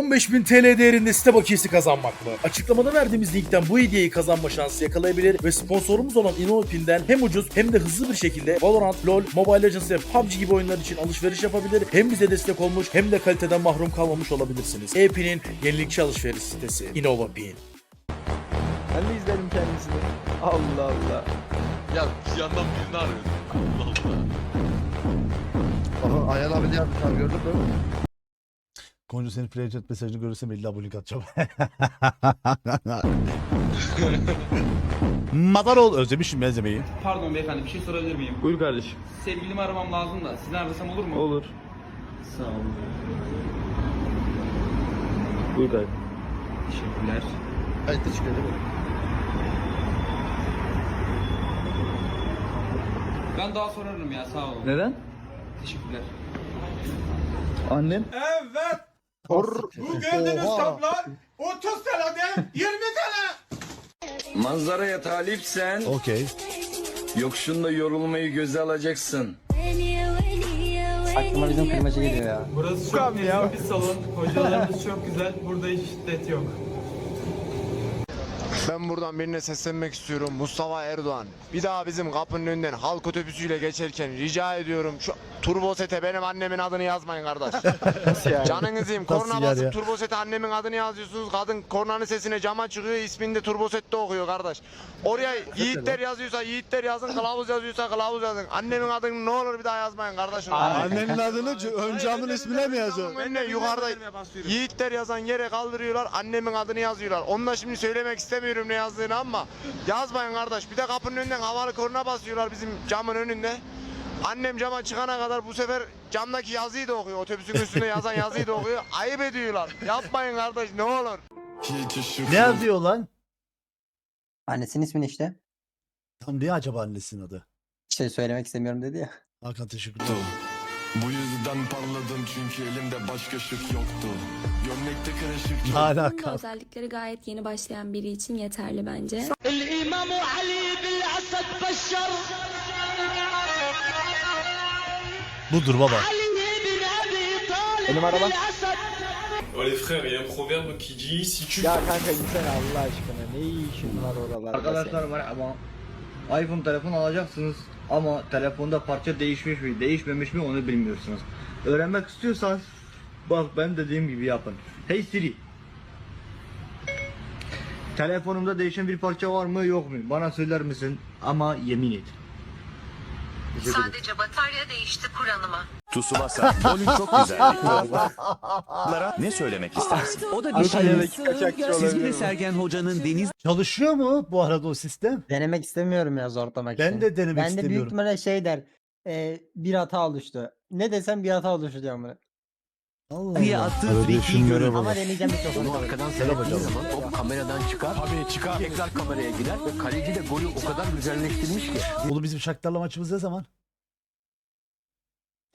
15.000 TL değerinde site bakiyesi kazanmak mı? Açıklamada verdiğimiz linkten bu hediyeyi kazanma şansı yakalayabilir ve sponsorumuz olan InnoPin'den hem ucuz hem de hızlı bir şekilde Valorant, LoL, Mobile Legends ve PUBG gibi oyunlar için alışveriş yapabilir. Hem bize destek olmuş hem de kaliteden mahrum kalmamış olabilirsiniz. E-Pin'in yenilikçi alışveriş sitesi InnovaPin. Ben de izledim kendisini. Allah Allah. Ya bir yandan birini arıyorum. Allah Allah. Aha Ayhan abi ne yapmış abi gördün mü? Koncu senin play chat mesajını görürsem illa bu link atacağım. Madarol özlemişim benzemeyi. Pardon beyefendi bir şey sorabilir miyim? Buyur kardeşim. Sevgilimi aramam lazım da sizi arasam olur mu? Olur. Sağ olun. Buyur kardeşim. Teşekkürler. Çıkıyor değil mi? Ben daha sorarım ya sağ olun. Neden? Teşekkürler. Annem. Bu gördüğünüz tablar Manzaraya talipsen Okey. yokuşunda yorulmayı göze alacaksın. Aklıma bizim klimacı geliyor ya. Burası çok nezih bir salon. Hocalarımız çok güzel. Burada hiç şiddet yok. Ben buradan birine seslenmek istiyorum. Mustafa Erdoğan. Bir daha bizim kapının önünden halk otobüsüyle geçerken rica ediyorum şu turbo sete benim annemin adını yazmayın kardeş. Yani? Canınızı yiyeyim. Nasıl Korna basıp ya? turbo sete annemin adını yazıyorsunuz. Kadın kornanın sesine cama çıkıyor. ismini de turbo sette okuyor kardeş. Oraya yiğitler yazıyorsa yiğitler yazın. Kılavuz yazıyorsa kılavuz yazın. Annemin adını ne olur bir daha yazmayın kardeşim. Annenin adını ön camın ismine mi yazıyor? Önüne yukarıda yiğitler yazan yere kaldırıyorlar. Annemin adını yazıyorlar. Onu da şimdi söylemek istemiyorum ne yazdığını ama yazmayın kardeş. Bir de kapının önünden havalı korna basıyorlar bizim camın önünde. Annem cama çıkana kadar bu sefer camdaki yazıyı da okuyor. Otobüsün üstünde yazan yazıyı da okuyor. Ayıp ediyorlar. Yapmayın kardeş ne olur. Ne yazıyor lan? Annesinin ismi ne işte? Tam ne acaba annesinin adı? İşte söylemek istemiyorum dedi ya. Hakan teşekkürler. Bu yüzden parladım çünkü elimde başka şık yoktu. Gömlekte kırışık Ne Bunun alaka? özellikleri gayet yeni başlayan biri için yeterli bence. Budur baba. Benim araba. Oh les frères, il y a un proverbe qui dit si tu Ya kanka gitsene Allah aşkına. Ne işin var oralarda? Arkadaşlar var ama iPhone telefon alacaksınız ama telefonda parça değişmiş mi değişmemiş mi onu bilmiyorsunuz. Öğrenmek istiyorsanız bak ben dediğim gibi yapın. Hey Siri. Telefonumda değişen bir parça var mı yok mu? Bana söyler misin? Ama yemin et. Sadece batarya değişti Kur'an'ıma. Tsubasa, rolün çok güzel. Lara ne söylemek istersin? O da Antalya'daki kaçakçı olabilir mi? Sergen Hoca'nın deniz Çalışıyor mu bu arada o sistem? Denemek istemiyorum ya zorlamak Ben için. de denemek Ben de büyük istemiyorum. ihtimalle şey der. e, bir hata oluştu. Ne desem bir hata oluştu diyorum bunu. Allah diye Allah. attığı görün. Ama deneyeceğim mikrofonu. Selam hocam. top kameradan çıkar. Tabii çıkar. Tekrar kameraya girer ve kaleci de golü o kadar güzelleştirmiş ki. Oğlum bizim Shakhtar'la maçımız ne zaman?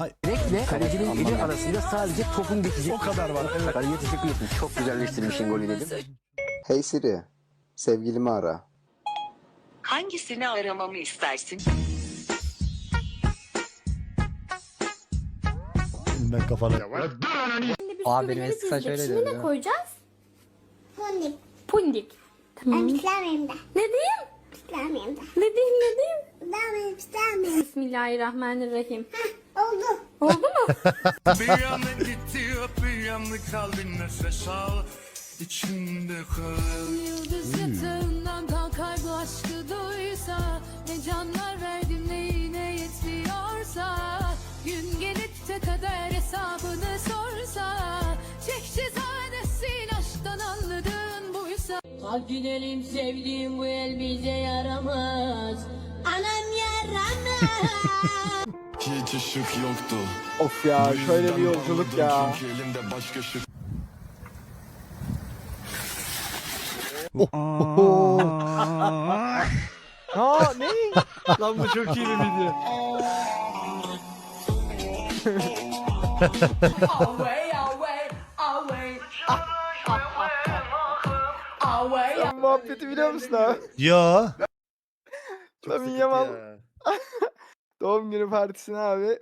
Direkle kalecinin eli arasında sadece topun geçecek. O kadar var. Evet. Kaleciye teşekkür etmiş. Çok güzelleştirmişsin golü dedim. Hey Siri. Sevgilimi ara. Hangisini aramamı istersin? Ben kafana. Abi benim eski saç öyle diyor. değil mi? koyacağız? Pundik. Pundik. Tamam. İstemeyim de. Ne diyeyim? İstemeyim de. Ne diyeyim ne diyeyim? İstemeyim istemeyim. Bismillahirrahmanirrahim. Oldu. Oldu mu? Bir yanı gitti bir yanı kaldı nefes al. İçimde kal. Yıldız yatağından kalkar bu aşkı duysa Ne canlar verdim ne yine yetmiyorsa Gün gelip de kader hesabını sorsa Çekçi zadesin aşktan anladığın buysa Kalk gidelim sevdiğim bu el bize yaramaz Anam yaramaz Hiç ışık yoktu. Of ya şöyle bir yolculuk ya. Çünkü elimde başka şık Ha ne? Lan bu çok iyi bir video. Away away away Away muhabbeti biliyor musun abi? Ya. Lamin Yamal doğum günü partisine abi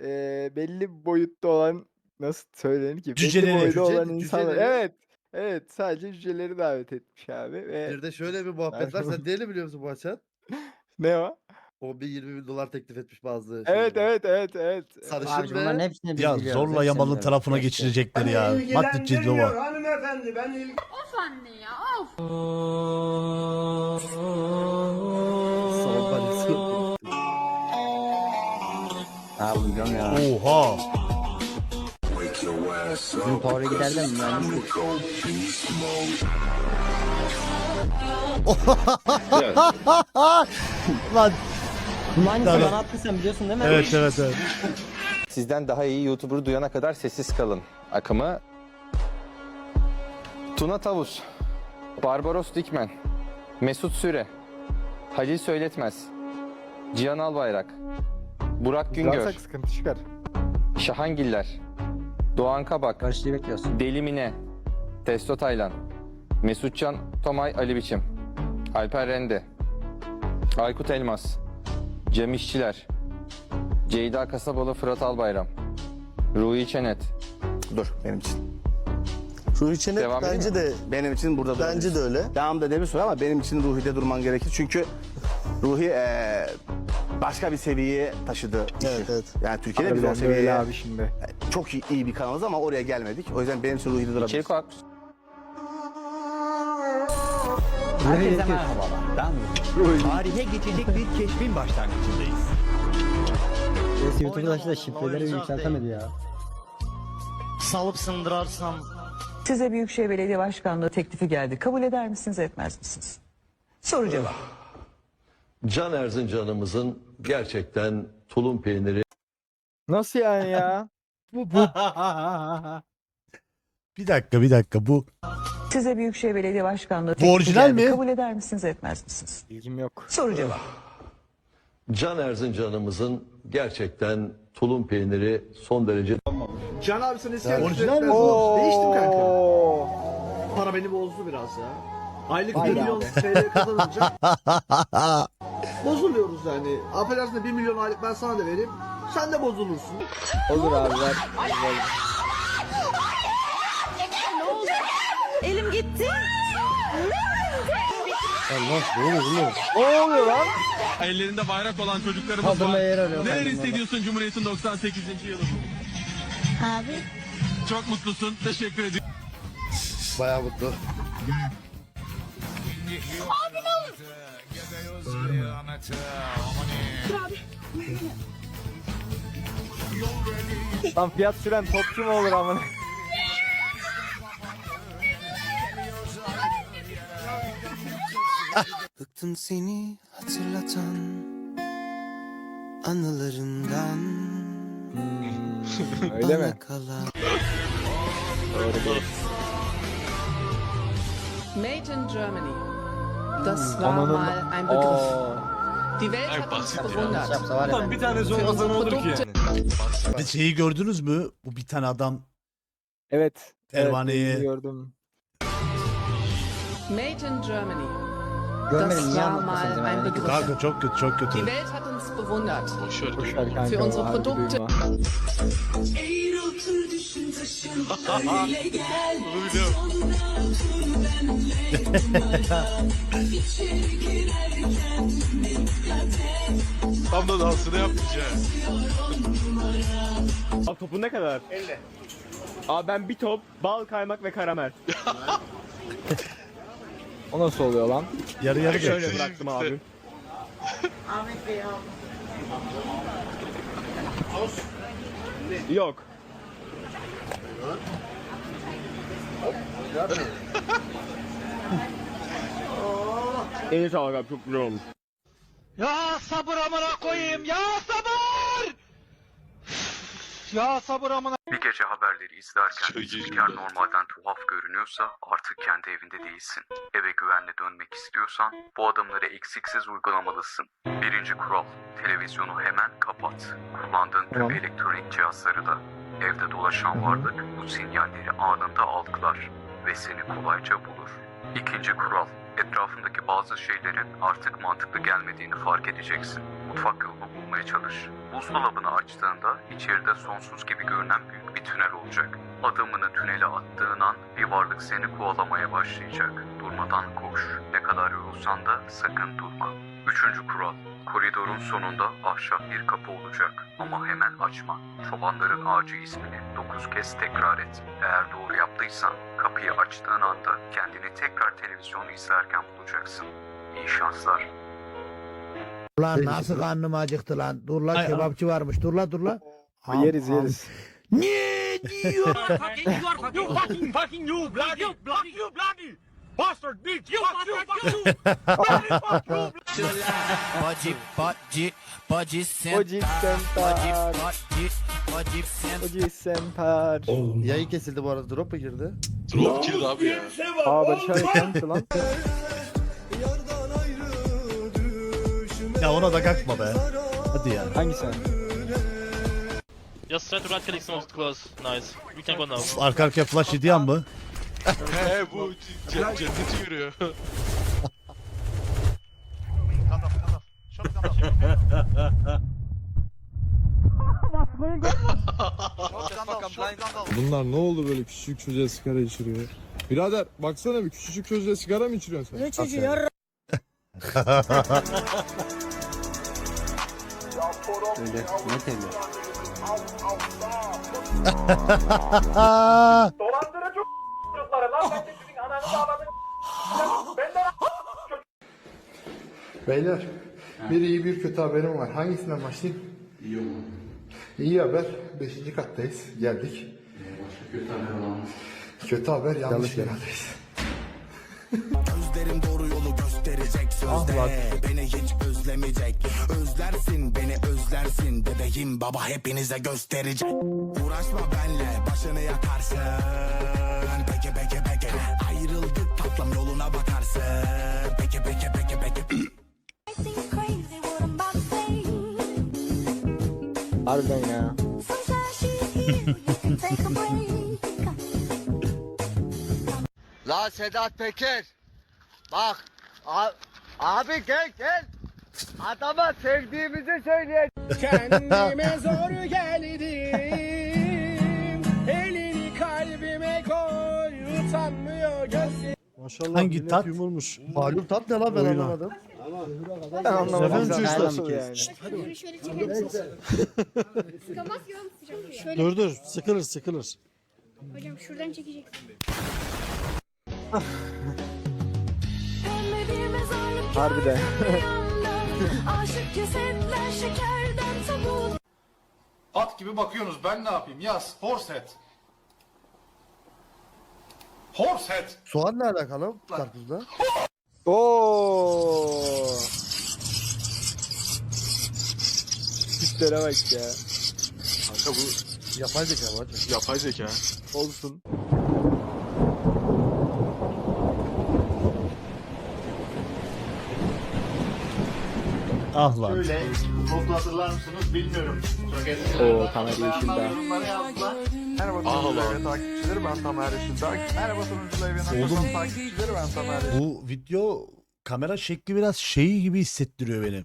eee belli bir boyutta olan nasıl söylenir ki? Belli Cüceleri. boyda Cüce- olan insanlar. cüceleri. Evet. Evet sadece cüceleri davet etmiş abi ve Bir de şöyle bir muhabbet var. Sen değil biliyor musun bu açan? ne o? O bir 20 bin dolar teklif etmiş bazı Evet şeylere. evet evet evet. Sarışın Abi bunların ve hepsini biz Ya biliyoruz. zorla hepsini Yamal'ın biliyoruz. tarafına Hepsini. geçirecekler ya. Madrid Cidlova. Hanımefendi ben ilgi... Of anne ya of. Ha biliyorum ya. Oha. Bizim Power'a gider de mühendislik. Lan Bunun aynısını bana attın sen biliyorsun değil mi? evet evet evet. Sizden daha iyi YouTuber'ı duyana kadar sessiz kalın. Akımı Tuna Tavus, Barbaros Dikmen, Mesut Süre, Halil Söyletmez, Cihan Albayrak, Burak Güngör, Kırarsak sıkıntı çıkar. Şahangiller, Doğan Kabak, Karşıyı bekliyorsun. Deli Mine, Testo Taylan, Mesutcan Tomay Ali Biçim, Alper Rende, Aykut Elmas, Cem İşçiler, Ceyda Kasabalı Fırat Albayram, Ruhi Çenet, Dur benim için. Ruhi Çenet Devam bence edeyim de benim için burada Bence de öyle. Devam da demiş ama benim için Ruhi'de durman gerekir. Çünkü Ruhi eee, başka bir seviyeye taşıdı. Evet, evet. Yani Türkiye'de biz o Harbiden de öyle seviyeye abi şimdi. çok iyi, iyi bir kanalız ama oraya gelmedik. O yüzden benim için durabilir. İçerik olarak Herkese merhaba. Tarihe geçecek bir keşfin başlangıcındayız. Neyse YouTube'da da şifreleri yükseltemedi ya. Salıp sındırarsam Size Büyükşehir Belediye Başkanlığı teklifi geldi. Kabul eder misiniz etmez misiniz? Soru cevap. Can Erzincan'ımızın gerçekten tulum peyniri Nasıl yani ya? bu bu Bir dakika bir dakika bu Size Büyükşehir Belediye Başkanlığı Bu teklifi orijinal geldi. mi? Kabul eder misiniz etmez misiniz? ilgim yok. Soru cevap. Can Erzincan'ımızın gerçekten tulum peyniri son derece Can abisinin isyan Orijinal mi? Değiştim kanka. Para beni bozdu biraz ya. Aylık Vay 1 be milyon abi. TL kazanınca bozuluyoruz yani. Affedersin de 1 milyon aylık ben sana da vereyim. Sen de bozulursun. Olur abi ver. Elim gitti. Ne oluyor lan? Ellerinde bayrak olan çocuklarımız yer arıyor. Neler kendine. hissediyorsun Cumhuriyet'in 98. yılı? Abi. Çok mutlusun. Teşekkür ediyorum. Bayağı mutlu. Lan fiyat süren topçu mu olur amına? Bıktım seni hatırlatan anılarından Öyle mi? kalan Made in Germany. Das war Ananın... mal ein Begriff. Die Welt hat uns bewundert. ya ben- bir tane Für unsere Produkte. Bir de şeyi gördünüz mü? Bu bir tane adam Evet. Pervaneyi- Evet, gördüm. Made in Germany. Görmedim Das niye war anlatmasınız mal ein hemen? Begriff. kanka çok kötü çok kötü. Die Welt hat uns bewundert. Boş ver kanka. Für unsere harbi Produkte. duyma. Tam da dansını yapmış ya. Abi topun ne kadar? 50. Abi ben bir top, bal, kaymak ve karamel. o nasıl oluyor lan? Yarı yarı Şöyle geçti. bıraktım abi. Yok. Sağlık abi çok güzel olmuş. Ya sabır amına koyayım ya sabır! Ya sabır amına Bir gece haberleri izlerken spiker normalden tuhaf görünüyorsa artık kendi evinde değilsin. Eve güvenle dönmek istiyorsan bu adımları eksiksiz uygulamalısın. Birinci kural, televizyonu hemen kapat. Kullandığın tüm Tamam. elektronik cihazları da. Evde dolaşan varlık bu sinyalleri anında algılar ve seni kolayca bulur. İkinci kural, etrafındaki bazı şeylerin artık mantıklı gelmediğini fark edeceksin. Mutfak yolunu bulmaya çalış. Buzdolabını açtığında içeride sonsuz gibi görünen büyük bir tünel olacak. Adımını tünele attığın an bir varlık seni kovalamaya başlayacak. Durmadan koş. Ne kadar yorulsan da sakın durma. Üçüncü kural. Koridorun sonunda ahşap bir kapı olacak. Ama hemen açma. Çobanların ağacı ismini dokuz kez tekrar et. Eğer doğru yaptıysan kapıyı açtığın anda kendini tekrar televizyonu izlerken bulacaksın. İyi şanslar. Ulan nasıl karnım acıktı lan. Dur lan Ay, kebapçı varmış. Dur lan dur lan. Yeriz yeriz. Ne diyor? Pode, pode, pode Oji sentar. Oji sentar. Yayın kesildi bu arada. Drop mu girdi? Drop girdi abi ya. Aa abi sensin lan. Ya ona da kalkma be. Hadi ya. Hangisi? Just try to right click some close. Nice. We can go now. Arka arkaya flash yedi yan mı? He bu ce- cenneti görüyor. Bunlar ne oldu böyle küçücük çocuğa sigara içiriyor? Birader baksana bir küçücük çocuğa sigara mı içiriyorsun sen? Ne çocuğu ya? Öyle. Ne teli? Beyler bir iyi bir kötü haberim var. Hangisinden başlayayım? İyi İyi haber. Beşinci kattayız. Geldik. kötü haber Kötü haber yanlış yerdeyiz. Gözlerim doğru yolu gösterecek sözde Beni hiç özlemeyecek Özlersin beni özlersin Bebeğim baba hepinize gösterecek Uğraşma benle başını yakarsın Peki peki peki Ayrıldık tatlım yoluna bakarsın Harbiden ya. La Sedat Peker. Bak. abi gel gel. Adama sevdiğimizi söyleyelim. Kendime zor geldim. Elini kalbime koy. Utanmıyor gözlerim. Maşallah. Hangi millet tat? Yumulmuş. Malum tat ne lan ben anlamadım. Ben anlamadım. Zaten çocuklar. nasıl yani. Şöyle çeker misin? Sıkamaz ki oğlum sıcak. Şöyle. Dur dur sıkılır sıkılır. Hocam şuradan çekeceksin. Harbiden. At gibi bakıyorsunuz ben ne yapayım? Yaz. Horset. Horset. Soğan ne alakalı karpuzda? Oo. Tiplere bak ya. Kanka bu Yapay zeka var. yapay zeka. Olsun. Ah lan. Toplu hatırlar mısınız bilmiyorum. Oo kamera işinde. Merhaba sunucular ve takipçileri ben Tamer Işıldak. Merhaba sunucular ve Oğlum. takipçileri ben Tamer Bu video kamera şekli biraz şey gibi hissettiriyor beni.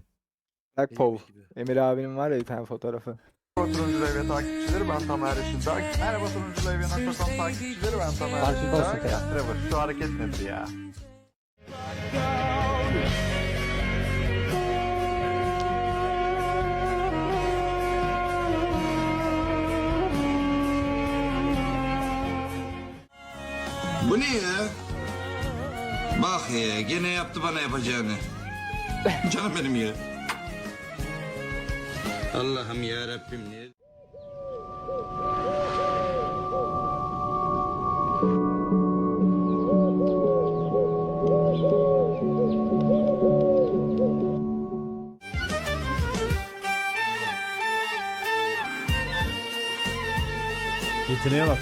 Bak Pov. Emir abinin var ya bir tane fotoğrafı. Merhaba sunucular ve takipçileri ben Tamer Işıldak. Merhaba sunucular ve nokta.com takipçileri ben Tamer ya. Trevor şu hareket nedir ya? Bu ne ya? Bak ya gene yaptı bana yapacağını. Canım benim ya. Allah'ım ya Rabbim ne? Yeteneğe bak.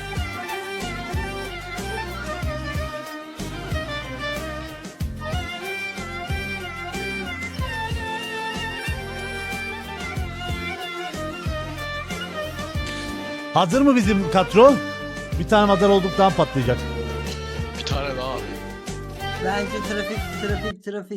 Hazır mı bizim katro? Bir tane madar olduktan patlayacak. Bir tane daha abi. Bence trafik trafik trafik.